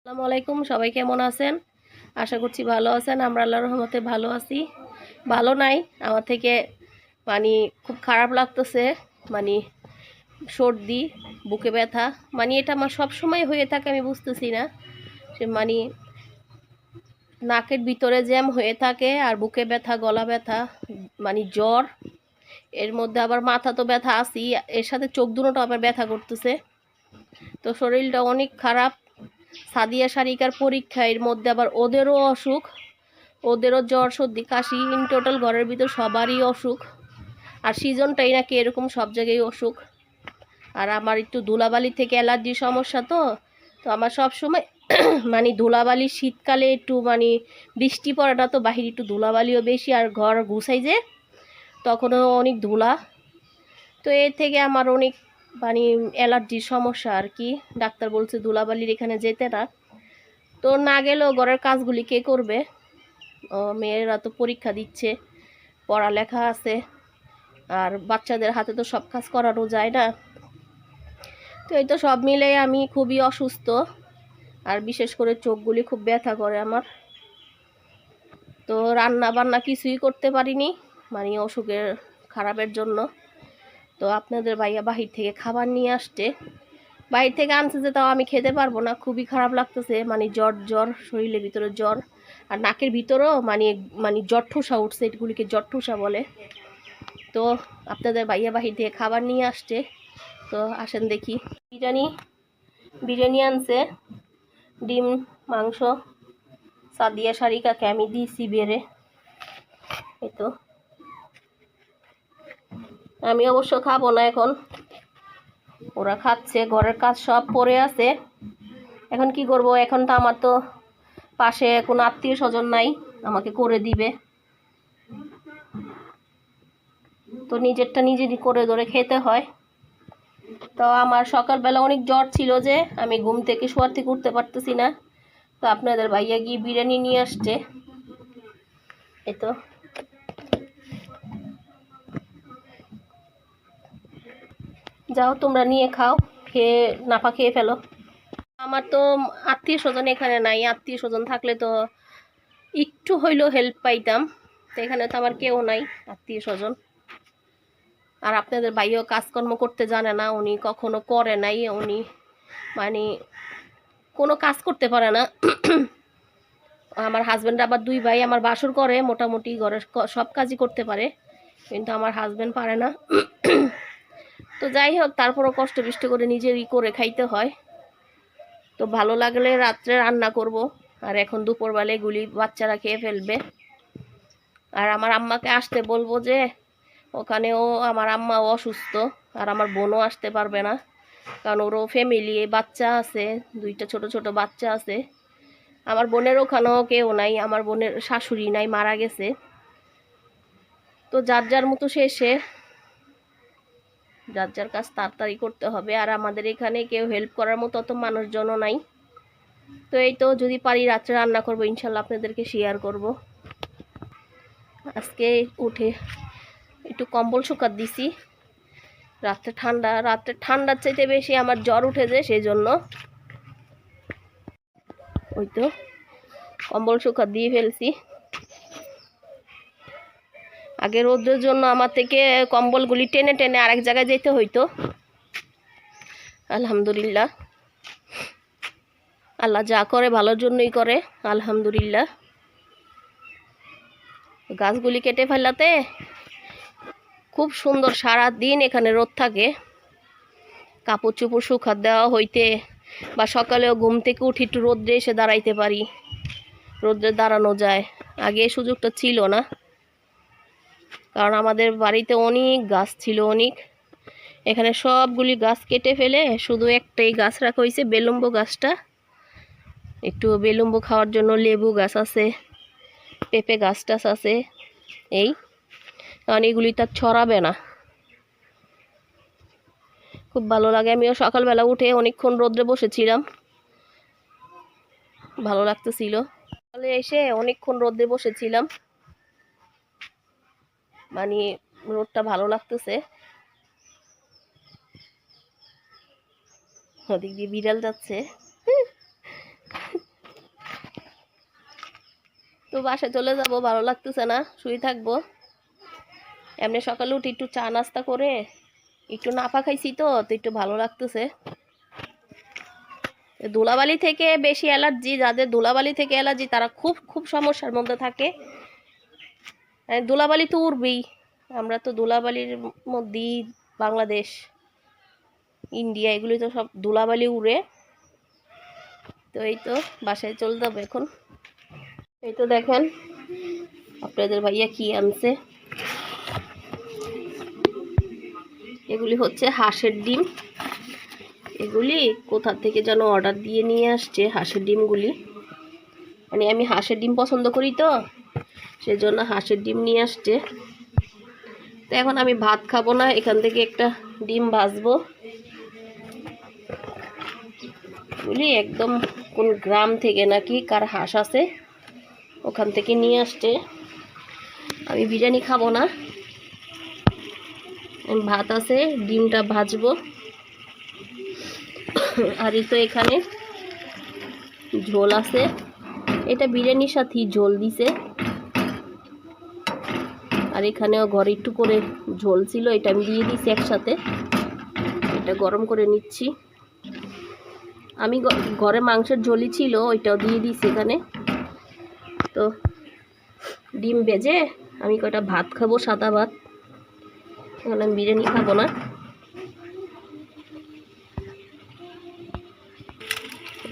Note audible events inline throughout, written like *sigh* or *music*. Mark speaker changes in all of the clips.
Speaker 1: আসসালামু আলাইকুম, সবাই কেমন আছেন? আশা করছি ভালো আছেন, আমরা আল্লাহর রহমতে ভালো আছি। ভালো নাই, আমার থেকে মানে খুব খারাপ লাগতেছে মানে সর্দি, বুকে ব্যথা মানে এটা আমার সব সময় হয়ে থাকে, আমি বুঝতেছি না। সে মানে নাকের ভিতরে জ্যাম হয়ে থাকে, আর বুকে ব্যথা, গলা ব্যথা মানে জ্বর, এর মধ্যে আবার মাথা তো ব্যথা আছি এর সাথে চোখ দুটোটা আবার ব্যথা করতেছে। তো শরীরটা অনেক খারাপ সাদিয়া সারিকার পরীক্ষা এর মধ্যে আবার ওদেরও অসুখ, ওদেরও জ্বর, সর্দি, কাশি ইন টোটাল ঘরের ভিতর সবারই অসুখ। আর সিজনটাই নাকি এরকম সব জায়গায় অসুখ। আর আমার একটু ধুলাবালি থেকে অ্যালার্জির সমস্যা তো তো আমার সব সময় *clears throat* মানে ধুলাবালি শীতকালে একটু মানে বৃষ্টি পড়াটা তো বাহিরে একটু ধুলাবালিও বেশি, আর ঘর গুছাই যে, তখনও অনেক ধুলা। তো এর থেকে আমার অনেক মানে অ্যালার্জির সমস্যা আর কি। ডাক্তার বলছে ধুলাবালির এখানে যেতে না। তো না গেলেও ঘরের কাজগুলি কে করবে? মেয়েরা তো পরীক্ষা দিচ্ছে, পড়ালেখা আছে, আর বাচ্চাদের হাতে তো সব কাজ করানো যায় না। তো এই তো সব মিলে আমি খুবই অসুস্থ, আর বিশেষ করে চোখগুলি খুব ব্যথা করে আমার। তো রান্না বান্না কিছুই করতে পারিনি মানে অসুখের, খারাপের জন্য। তো আপনাদের ভাইয়া বাহির থেকে খাবার নিয়ে আসছে। বাহির থেকে আনছে যে তাও আমি খেতে পারব না, খুবই খারাপ লাগতেছে মানে জ্বর জ্বর, শরীরের ভিতরে জ্বর, আর নাকের ভিতরেও মানে মানে জ্বর ঠোসা উঠছে, এগুলিকে জ্বর ঠোসা বলে। তো আপনাদের ভাইয়া বাহির থেকে খাবার নিয়ে আসছে। তো আসেন দেখি। বিরিয়ানি বিরিয়ানি আনছে, ডিম, মাংস, সাদিয়া শারিকাকে আমি দিয়েছি বেড়ে। এই তো। আমি অবশ্য খাব না এখন। ওরা খাচ্ছে, ঘরের কাজ সব পড়ে আছে। এখন কি করব? এখন তো আমার তো পাশে কোনো আত্মীয় স্বজন নাই, আমাকে করে দিবে। তো নিজেরটা নিজেরই করে ধরে খেতে হয়। তো আমার সকালবেলা অনেক জ্বর ছিল যে, আমি ঘুম থেকে শোয়ার থেকে উঠতে পারতেছি না। তো আপনাদের ভাইয়া গিয়ে বিরিয়ানি নিয়ে আসছে। এই তো। যাও, তোমরা নিয়ে খাও, খেয়ে, নাফা খেয়ে ফেলো। আমার তো আত্মীয় স্বজন এখানে নাই, আত্মীয় স্বজন থাকলে তো একটু হইলেও হেল্প পাইতাম, তো এখানে তো আমার কেউ নাই, আত্মীয় স্বজন। আর আপনাদের ভাইও কাজকর্ম করতে জানে না, উনি কখনো করে নাই, উনি মানে কোনো কাজ করতে পারে না। আমার হাজব্যান্ড আবার দুই ভাই, আমার বাসর করে মোটামুটি ঘরের সব কাজই করতে পারে, কিন্তু আমার হাজব্যান্ড পারে না। তো যাই হোক, তারপরও কষ্ট বিষ্ট করে নিজেরই করে খাইতে হয়। তো ভালো লাগলে রাত্রে রান্না করব, আর এখন দুপুরবেলা গুলি বাচ্চারা খেয়ে ফেলবে। আর আমার আম্মাকে আসতে বলব যে, ওখানেও আমার আম্মাও অসুস্থ, আর আমার বোনও আসতে পারবে না। কারণ ওরও ফ্যামিলি বাচ্চা আছে, দুইটা ছোট ছোট বাচ্চা আছে। আমার বোনের ওখানেও কেউ নাই, আমার বোনের শাশুড়ি নাই, মারা গেছে। তো যার যার মতো শেষে যার যার কাজ তাড়াতাড়ি করতে হবে। আর আমাদের এখানে কেউ হেল্প করার মতো অত মানুষজনও নাই। তো এই তো যদি পারি রাত্রে রান্না করব, ইনশাল্লাহ আপনাদেরকে শেয়ার করব। আজকে উঠে একটু কম্বল শুকাত দিছি। রাত্রে ঠান্ডা, রাত্রে ঠান্ডার চাইতে বেশি আমার জ্বর উঠেছে সেই জন্য ওই তো কম্বল শুকাত দিয়ে ফেলছি। আগে রোদ্রের জন্য আমার থেকে কম্বলগুলি টেনে টেনে আরেক জায়গায় যেতে হইতো। আলহামদুলিল্লাহ। আল্লাহ যা করে ভালোর জন্যই করে, আলহামদুলিল্লাহ। গাছগুলি কেটে ফেলাতে খুব সুন্দর সারা দিন এখানে রোদ থাকে। কাপড় চোপড় শুকাত দেওয়া হইতে বা সকালেও ঘুম থেকে উঠি একটু রোদ্রে এসে দাঁড়াইতে পারি। রোদ্রে দাঁড়ানো যায়। আগে সুযোগটা ছিল না। কারণ আমাদের বাড়িতে অনেক গাছ ছিল, অনেক। এখানে সবগুলি গাছ কেটে ফেলে শুধু একটাই গাছ রাখা হয়েছে, বেলুম্ব গাছটা। একটু বেলুম্ব খাওয়ার জন্য লেবু গাছ আছে, পেঁপে গাছ টাছ আছে, এই। কারণ এগুলি তার ছড়াবে না। খুব ভালো লাগে, আমিও সকালবেলা উঠে অনেকক্ষণ রোদ্রে বসেছিলাম। ভালো লাগতেছিল। সকালে এসে অনেকক্ষণ রোদ্রে বসেছিলাম। মানে রোডটা ভালো লাগতেছে। ওদিক দিয়ে বিড়াল যাচ্ছে। তো বাসায় চলে যাব, ভালো লাগতেছে না, শুয়ে থাকব। এমনি সকালে উঠে একটু চা নাস্তা করে একটু নাফা খাইছি তো তো একটু ভালো লাগতেছে। ধুলাবালি থেকে বেশি অ্যালার্জি, যাদের ধুলাবালি থেকে অ্যালার্জি, তারা খুব খুব সমস্যার মধ্যে থাকে। ধুলাবালি তো উড়বেই। আমরা তো ধুলাবালির মধ্যেই বাংলাদেশ, ইন্ডিয়া এগুলি তো সব ধুলাবালি উড়ে। তো এই তো বাসায় চলে যাব এখন। এই তো দেখেন, আপনাদের ভাইয়া কি আনছে? এগুলি হচ্ছে হাঁসের ডিম। এগুলি কোথা থেকে যেন অর্ডার দিয়ে নিয়ে আসছে হাঁসের ডিমগুলি। মানে আমি হাঁসের ডিম পছন্দ করি তো সেজন্য হাঁসের ডিম নিয়ে আসছে। তো এখন আমি ভাত খাব না, এখান থেকে একটা ডিম ভাজবো। বলি একদম কোন গ্রাম থেকে নাকি কার হাঁস আছে, ওখান থেকে নিয়ে আসছে। আমি বিরিয়ানি খাব না। ভাত আছে, ডিমটা ভাজবো। আর এই তো এখানে ঝোল আছে। এটা বিরিয়ানির সাথেই ঝোল দিছে। আর এখানেও ঘরে একটু করে ঝোল ছিল, এটা আমি দিয়ে দিছি একসাথে। এটা গরম করে নিচ্ছি। আমি ঘরে মাংসের ঝোলই ছিল, ওইটাও দিয়ে দিছি এখানে। তো ডিম বেজে আমি কয়টা ভাত খাব, সাদা ভাত। এখন আমি বিরিয়ানি খাব না।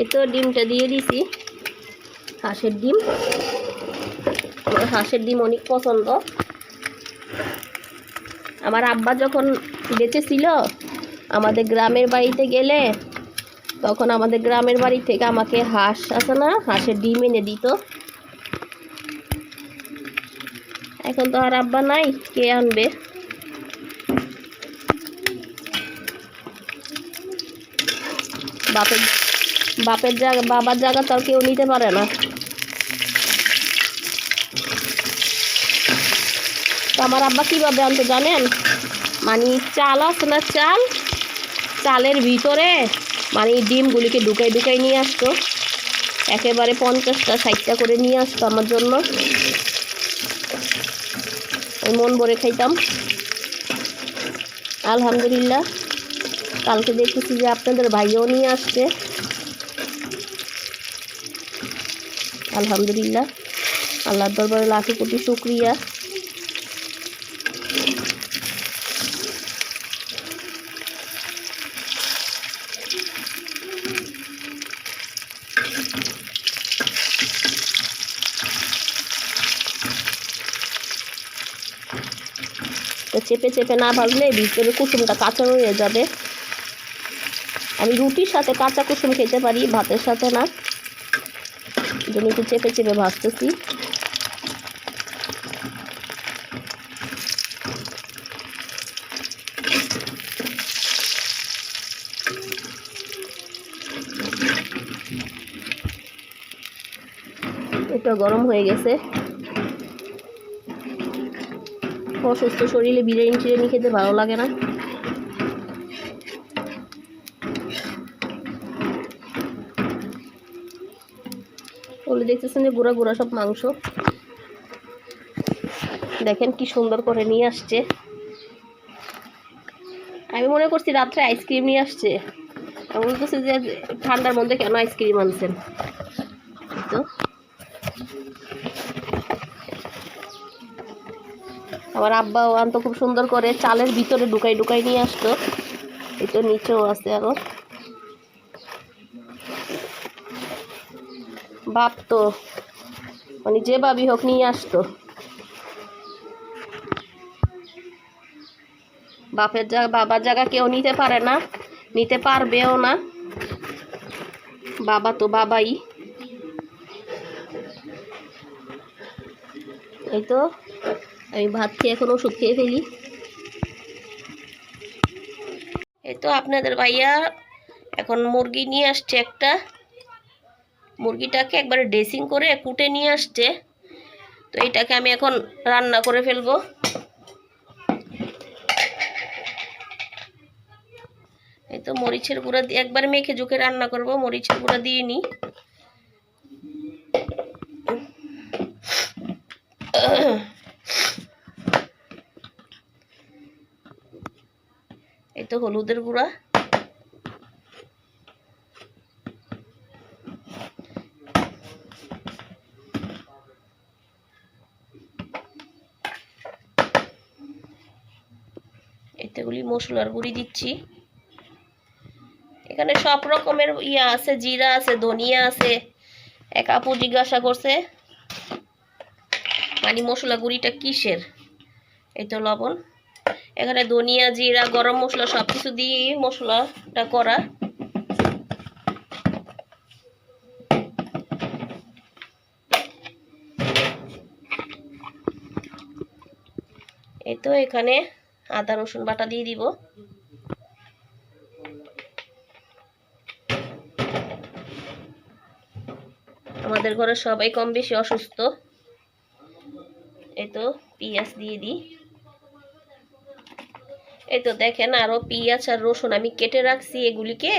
Speaker 1: এই তো ডিমটা দিয়ে দিছি। হাঁসের ডিম। হাঁসের ডিম অনেক পছন্দ। আমার আব্বা যখন বেঁচে ছিল আমাদের গ্রামের বাড়িতে গেলে, তখন আমাদের গ্রামের বাড়ি থেকে আমাকে হাঁস আছে না, হাঁসের ডিম এনে দিত। এখন তো আর আব্বা নাই, কে আনবে? বাপের বাপের জায়গা বাবার জায়গা তাও কেউ নিতে পারে না। তো আমার আব্বা কীভাবে আনতো জানেন? মানে চাল আছে না চাল? চালের ভিতরে মানে ডিমগুলিকে ঢুকাই ঢুকাই নিয়ে আসতো। একেবারে পঞ্চাশটা, ষাটটা করে নিয়ে আসতো আমার জন্য। আমি মন ভরে খাইতাম। আলহামদুলিল্লাহ। কালকে দেখেছি যে আপনাদের ভাইও নিয়ে আসছে। আলহামদুলিল্লাহ। আল্লাহর দরবারে লাখো কোটি শুক্রিয়া তো চেপে না ভাজলে ভিতরে কুসুমটা কাঁচা রয়ে যাবে। আমি রুটির সাথে কাঁচা কুসুম খেতে পারি, ভাতের সাথে না। জন্য একটু চেপে চেপে ভাজতেছি। এটা গরম হয়ে গেছে। অসুস্থ শরীরে বিরিয়ানি টিরিয়ানি খেতে ভালো লাগে না। ওগুলো দেখতেছেন যে গুঁড়া গুঁড়া সব মাংস। দেখেন কি সুন্দর করে নিয়ে আসছে। আমি মনে করছি রাত্রে আইসক্রিম নিয়ে আসছে। আমি বলতেছি যে ঠান্ডার মধ্যে কেন আইসক্রিম আনছেন এই তো আমার আব্বাও আনতো খুব সুন্দর করে চালের ভিতরে ঢুকাই ঢুকাই নিয়ে আসতো। এই তো নিচেও আছে আরও। বাপ তো মানে যে বাবি হোক নিয়ে আসতো। বাপের জায়গা বাবার জায়গা কেউ নিতে পারে না, নিতে পারবেও না। বাবা তো বাবাই। এই তো। আমি ভাত খেয়ে এখন ওষুধ খেয়ে ফেলি। এই তো আপনাদের ভাইয়া এখন মুরগি নিয়ে আসছে একটা। মুরগিটাকে একবারে ড্রেসিং করে কুটে নিয়ে আসছে। তো এটাকে আমি এখন রান্না করে ফেলব। এই তো মরিচের গুঁড়া দিয়ে একবার মেখে ঝুঁকে রান্না করব, মরিচের গুঁড়া দিয়ে নিই। তো হলুদের গুঁড়া। এতেগুলি মশলার গুঁড়ি দিচ্ছি। এখানে সব রকমের ইয়া আছে, জিরা আছে, ধনিয়া আছে, এক আপু জিজ্ঞাসা করছে মানে মশলা গুঁড়িটা কিসের? এই তো লবণ। এখানে ধনিয়া, জিরা, গরম মশলা সব কিছু দিয়ে মশলাটা করা। এই তো এখানে আদা, রসুন বাটা দিয়ে দিব। আমাদের ঘরে সবাই কম বেশি অসুস্থ। এই তো পেঁয়াজ দিয়ে দিই। এই তো দেখেন আরও পেঁয়াজ আর রসুন আমি কেটে রাখছি এগুলিকে।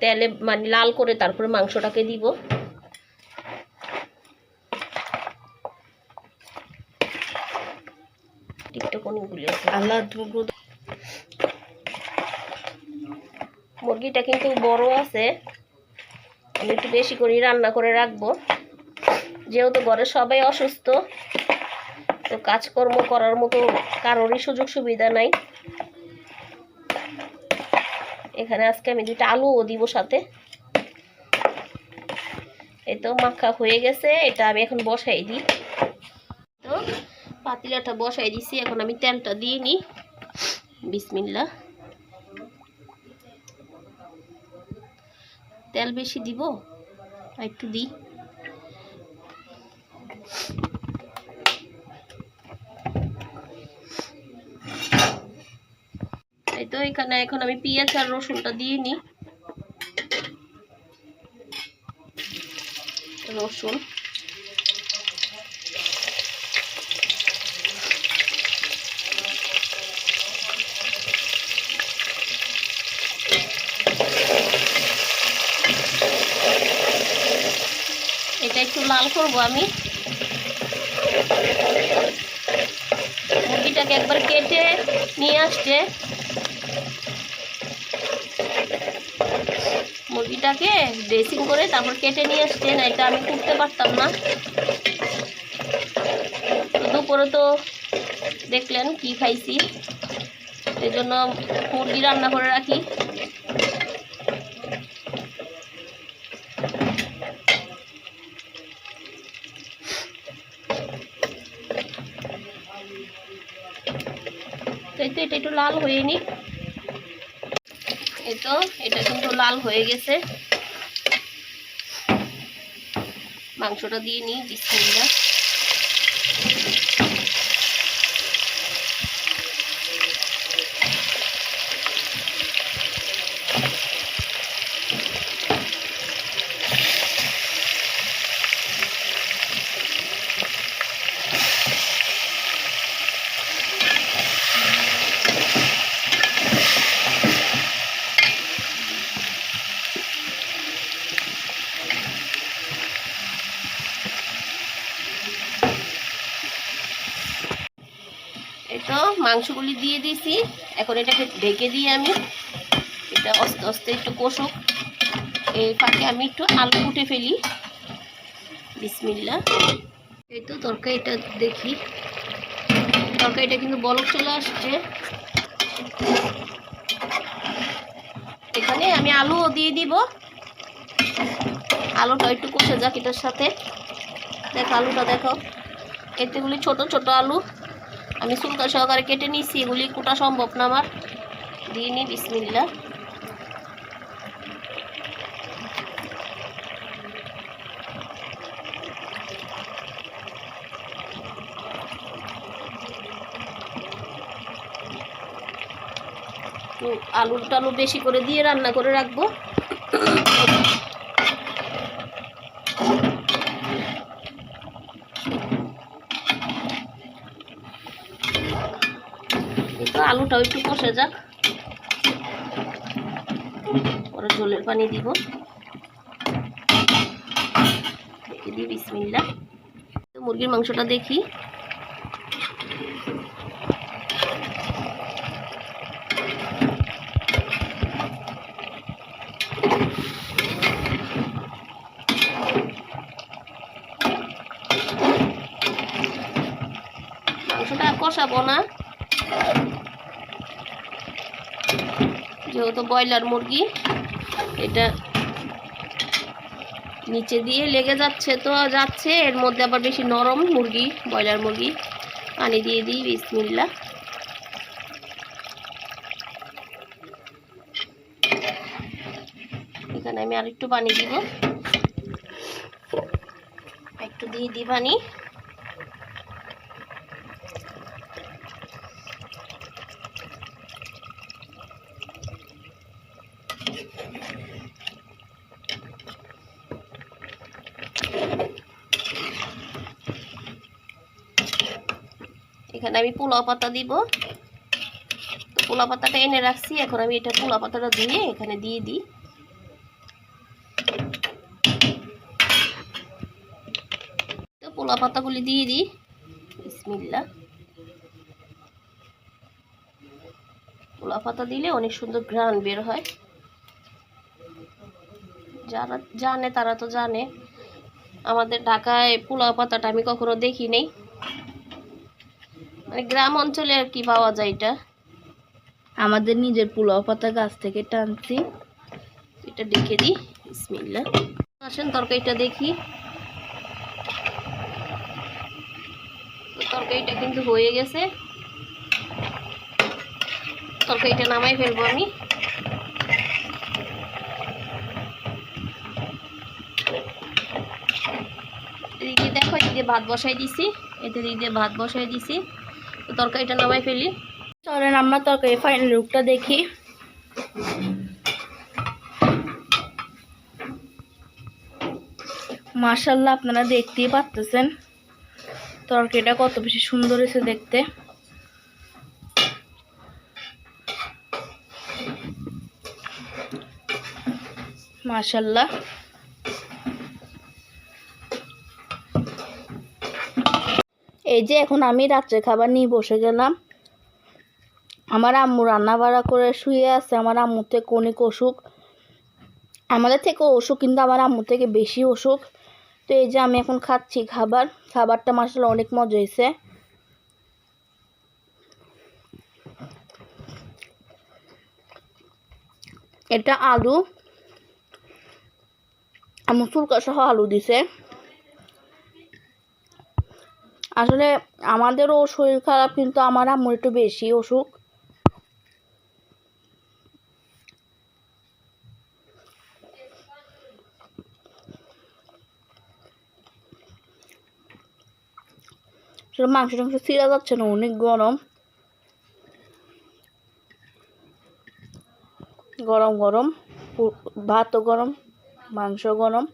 Speaker 1: তেলে মানে লাল করে তারপরে মাংসটাকে দিব।
Speaker 2: আল্লাহ
Speaker 1: মুরগিটা কিন্তু বড় আছে। আমি একটু বেশি করে রান্না করে রাখব। যেহেতু ঘরে সবাই অসুস্থ তো কাজকর্ম করার মতো কারোরই সুযোগ সুবিধা নাই। এখানে আজকে আমি দুইটা আলুও দিব সাথে। এই তো মাখা হয়ে গেছে, এটা আমি এখন বসাই দিই। তো পাতিলাটা বসাই দিছি, এখন আমি তেলটা দিয়ে নিই। বিসমিল্লা তেল বেশি দিব একটু দিই। তো এখানে এখন আমি পেঁয়াজ আর রসুনটা দিয়ে নিই। রসুন। এটা একটু লাল করব আমি। মুরগিটাকে একবার কেটে নিয়ে আসছে। মুরগিটাকে ড্রেসিং করে তারপর কেটে নিয়ে আসছে না এটা আমি করতে পারতাম না। দুপুরে তো দেখলেন কি খাইছি। এই জন্য মুরগি রান্না করে রাখি। তো এটা একটু লাল হয়ে তো এটা কিন্তু লাল হয়ে গেছে। মাংসটা দিয়ে নিই বিসমিল্লাহ এই তো মাংসগুলি দিয়ে দিয়েছি। এখন এটাকে ঢেকে দিয়ে আমি এটা আস্তে আস্তে একটু কষুক। এই ফাঁকে আমি একটু আলু কুটে ফেলি। বিসমিল্লা এই তো তরকারিটা দেখি। তরকারিটা কিন্তু বলক চলে আসছে। এখানে আমি আলুও দিয়ে দিব। আলুটা একটু কষে যাক এটার সাথে। দেখো, আলুটা দেখো। এতেগুলি ছোট ছোট আলু। আমি সুলকা সহকারে কেটে নিচ্ছি এগুলি কোটা সম্ভব না আমার। দিয়ে নি বিসমিল্লা আলু টালু বেশি করে দিয়ে রান্না করে রাখব। ঝোলটাও একটু কষে যাক পরে ঝোলের পানি দিব। বিসমিল্লা মুরগির মাংসটা দেখি। মাংসটা কষাবো না। যেহেতু ব্রয়লার মুরগি। এটা নিচে দিয়ে লেগে যাচ্ছে তো, যাচ্ছে। এর মধ্যে আবার বেশি নরম মুরগি, ব্রয়লার মুরগি। পানি দিয়ে দিই বিসমিল্লা এখানে আমি আর একটু পানি দিব। একটু দিয়ে দিই পানি। এখানে আমি পোলাও পাতা দিব। তো পোলাও পাতাটা এনে রাখছি। এখন আমি এটা পোলাও পাতাটা ধুয়ে এখানে দিয়ে দিই। তো পোলা পাতাগুলি দিয়ে দিই। বিসমিল্লা পোলা পাতা দিলে অনেক সুন্দর ঘ্রাণ বের হয়। যারা জানে তারা তো জানে। আমাদের ঢাকায় পোলা পাতাটা আমি কখনো দেখি নেই। মানে গ্রাম অঞ্চলে আর কি পাওয়া যায় এটা?
Speaker 2: আমাদের নিজের পোলাও পাতা গাছ থেকে টানছি।
Speaker 1: এটা দেখে দিই। বিসমিল্লা আসেন তরকারিটা দেখি। তরকারিটা কিন্তু হয়ে গেছে। তরকারিটা নামাই ফেলব আমি। এদিকে দেখো এদিকে ভাত বসাই দিছি। এতে দিক ভাত বসাই দিছি। তো তরকারিটা নামাই ফেলি।
Speaker 2: চলেন আমরা তরকারি ফাইনাল লুকটা দেখি। মার্শাল্লাহ আপনারা দেখতেই পারতেছেন তরকারিটা কত বেশি সুন্দর হয়েছে দেখতে। মার্শাল্লাহ এই যে এখন আমি রাত্রে খাবার নিয়ে বসে গেলাম। আমার আম্মু রান্না বাড়া করে শুয়ে আছে, আমার আম্মুর থেকে অনেক অসুখ। আমাদের থেকে অসুখ, কিন্তু আমার আম্মুর থেকে বেশি অসুখ। তো এই যে আমি এখন খাচ্ছি খাবার, খাবারটা মাসাল অনেক মজা হয়েছে। এটা আলু। আম্মু চুলকা সহ আলু দিছে। আসলে আমাদেরও শরীর খারাপ, কিন্তু আমার আম্মুর একটু বেশি অসুখ। মাংস টাংস ছিঁড়া যাচ্ছে না, অনেক গরম। গরম গরম। ভাতও গরম মাংস গরম।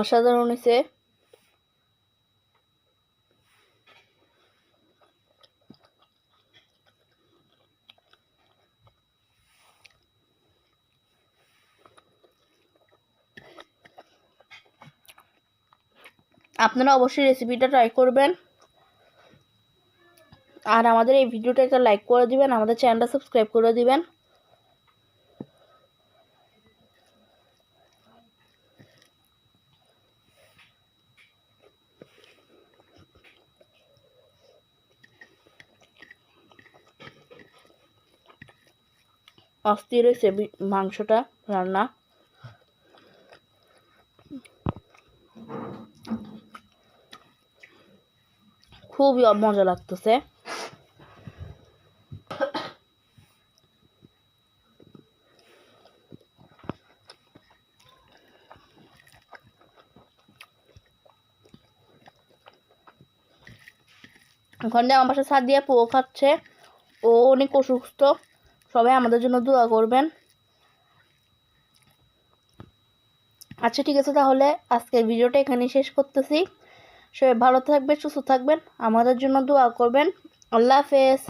Speaker 2: অসাধারণ হয়েছে আপনারা অবশ্যই রেসিপিটা ট্রাই করবেন। আর আমাদের এই ভিডিওটা একটা লাইক করে দিবেন, আমাদের চ্যানেলটা সাবস্ক্রাইব করে দিবেন। অস্থির হয়েছে মাংসটা, রান্না। খুবই মজা লাগতেছে। ওখানে আমার পাশে সাদিয়া পুয়ো খাচ্ছে। ও অনেক অসুস্থ। সবাই আমাদের জন্য দোয়া করবেন। আচ্ছা ঠিক আছে, তাহলে আজকের ভিডিওটা এখানে শেষ করতেছি। সবাই ভালো থাকবে সুস্থ থাকবেন, আমাদের জন্য দোয়া করবেন। আল্লাহ হাফেজ।